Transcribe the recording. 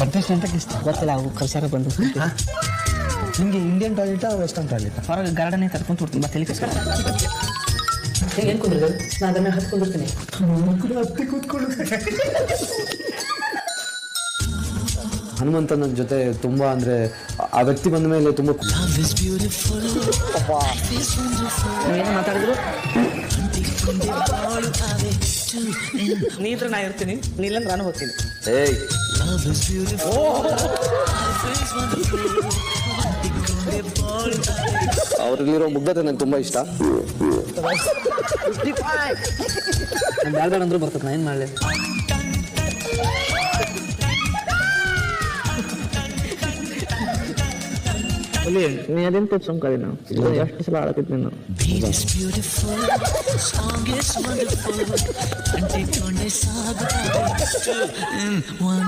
Contestant ಇಷ್ಟ ಗೊತ್ತಿಲ್ಲ ಅವು ಕಲ್ಸಾರ ಬಂದು. ನಿಮಗೆ ಇಂಡಿಯನ್ ಟಾಯ್ಲೆಟ್ ವೆಸ್ಟರ್ನ್ ಟಾಯ್ಲೆಟ್ ಹೊರಗೆ ಗಾರ್ಡನ್ ಕರ್ಕೊಂಡು ಕೊಡ್ತೀನಿ ಮತ್ತೆ ಹೇಳಿ ಕೆಸ್ಕೊಂಡು ಏನು ಕುಂದ್ರಿ ನಾ ಅದನ್ನ ಹತ್ತು ಕುಂದಿರ್ತೀನಿ. ಹನುಮಂತನ ಜೊತೆ ತುಂಬ ಅಂದರೆ ಆ ವ್ಯಕ್ತಿ ಬಂದ ಮೇಲೆ ತುಂಬ ನೀವೇನು ಮಾತಾಡಿದ್ರು? ನೀ ಇದ್ರೆ ನಾ ಇರ್ತೀನಿ. ನೀ ಇಲ್ಲಂದ್ರೆ ನಾನು ಹೋಗ್ತೀನಿ. ಏಯ್ ಅವ್ರಲ್ಲಿರೋ ಮುಗ್ಧತೆ ನಂಗೆ ತುಂಬಾ ಇಷ್ಟ. ನಾನು ಬ್ಯಾಡ ಬ್ಯಾಡ ಅಂದ್ರೂ ಬರ್ತದೆ ನಾ ಏನು ಮಾಡಲಿ? ನೀ ಅದೇನು ತೋರ್ಸಂಕಾರಿ ನಾವು ಎಷ್ಟು ಸಲ ಆಡಕತ್ತೀನಿ ನಾನು? Beat is beautiful, song is wonderful. ಅಂಟಿಕೊಂಡೆ ಸಾಗುತ್ತದೆ in one